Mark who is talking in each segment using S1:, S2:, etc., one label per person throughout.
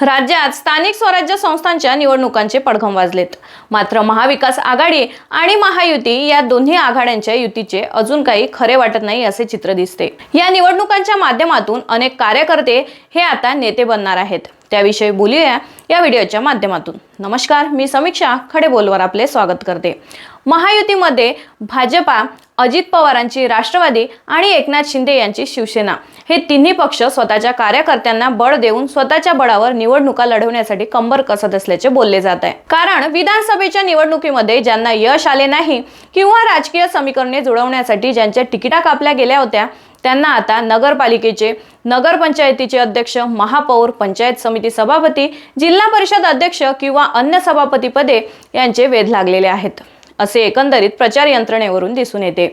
S1: राज्यात स्थानिक स्वराज्य संस्थांच्या निवडणुकांचे पडघम वाजलेत. मात्र महाविकास आघाडी आणि महायुती या दोन्ही आघाड्यांच्या युतीचे अजून काही खरे वाटत नाही असे चित्र दिसते. या निवडणुकांच्या माध्यमातून अनेक कार्यकर्ते हे आता नेते बनणार आहेत. त्याविषयी बोलूया या व्हिडिओच्या माध्यमातून. नमस्कार मी समीक्षा खडे बोलवर आपले स्वागत करते. महायुतीमध्ये भाजपा अजित पवारांची राष्ट्रवादी आणि एकनाथ शिंदे यांची शिवसेना. हे तिन्ही पक्ष स्वतःच्या कार्यकर्त्यांना बळ देऊन स्वतःच्या बळावर निवडणुका लढवण्यासाठी कंबर कसत असल्याचे बोलले जात आहे. कारण विधानसभेच्या निवडणुकीमध्ये ज्यांना यश आले नाही किंवा राजकीय समीकरणे जुळवण्यासाठी ज्यांच्या तिकिटा कापल्या गेल्या होत्या त्यांना आता नगरपालिकेचे नगरपंचायतीचे अध्यक्ष महापौर पंचायत समिती सभापती जिल्हा परिषद अध्यक्ष किंवा अन्य सभापती पदे यांचे वेध लागलेले आहेत. असे एकंदरीत प्रचार यंत्रणेवरून दिसून येते.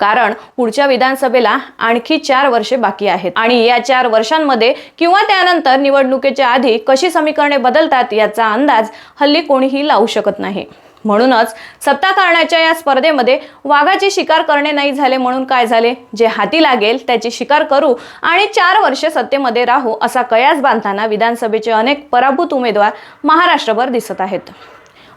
S1: कारण पुढच्या विधानसभेला आणखी चार वर्षे बाकी आहेत. आणि या चार वर्षांमध्ये किंवा त्यानंतर निवडणुकीच्या आधी कशी समीकरणे बदलतात याचा अंदाज हल्ली कोणीही लावू शकत नाही. म्हणूनच सत्ता कारणाच्या या स्पर्धेमध्ये वाघाची शिकार करणे नाही झाले म्हणून काय झाले? जे हाती लागेल त्याची शिकार करू आणि चार वर्षे सत्तेमध्ये राहू असा कयास बांधताना विधानसभेचे अनेक पराभूत उमेदवार महाराष्ट्रभर दिसत आहेत.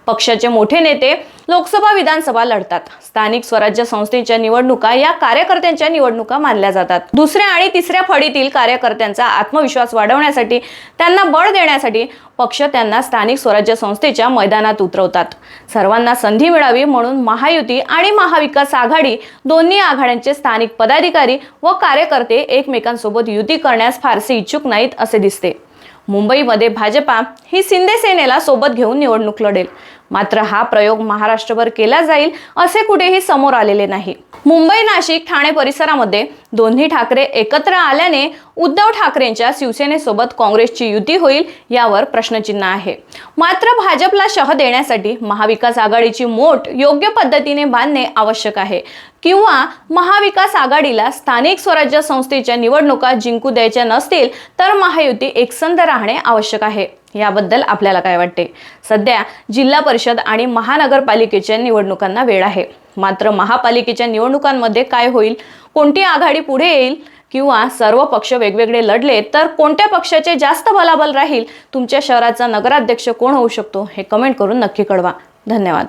S1: पक्षाचे मोठे नेते लोकसभा विधानसभा लढतात. स्थानिक स्वराज्य संस्थेच्या निवडणुका या कार्यकर्त्यांच्या निवडणुका मानल्या जातात. दुसऱ्या आणि तिसऱ्या फळीतील कार्यकर्त्यांचा आत्मविश्वास वाढवण्यासाठी त्यांना बळ देण्यासाठी पक्ष त्यांना स्थानिक स्वराज्य संस्थेच्या मैदानात उतरवतात. सर्वांना संधी मिळावी म्हणून महायुती आणि महाविकास आघाडी दोन्ही आघाड्यांचे स्थानिक पदाधिकारी व कार्यकर्ते एकमेकांसोबत युती करण्यास फारसे इच्छुक नाहीत असे दिसते. मुंबईमध्ये भाजपा ही शिंदे सेनेला सोबत घेऊन निवडणूक लढेल. मात्र हा प्रयोग महाराष्ट्रभर केला जाईल असे कुठेही समोर आलेले नाही. मुंबई नाशिक ठाणे परिसरामध्ये दोन्ही ठाकरे एकत्र आल्याने उद्धव ठाकरेंच्या शिवसेनेसोबत काँग्रेसची युती होईल यावर प्रश्नचिन्ह आहे. मात्र भाजपला शह देण्यासाठी महाविकास आघाडीची मोठ योग्य पद्धतीने बांधणे आवश्यक आहे. किंवा महाविकास आघाडीला स्थानिक स्वराज्य संस्थेच्या निवडणुका जिंकू द्यायच्या नसतील तर महायुती एकसंध राहणे आवश्यक आहे. याबद्दल आपल्याला काय वाटते? सध्या जिल्हा परिषद आणि महानगरपालिकेच्या निवडणुकांना वेळ आहे. मात्र महापालिकेच्या निवडणुकांमध्ये काय होईल? कोणती आघाडी पुढे येईल? किंवा सर्व पक्ष वेगवेगळे लढले तर कोणत्या पक्षाचे जास्त बलाबल राहील? तुमच्या शहराचा नगराध्यक्ष कोण होऊ शकतो? हे कमेंट करून नक्की कळवा. धन्यवाद.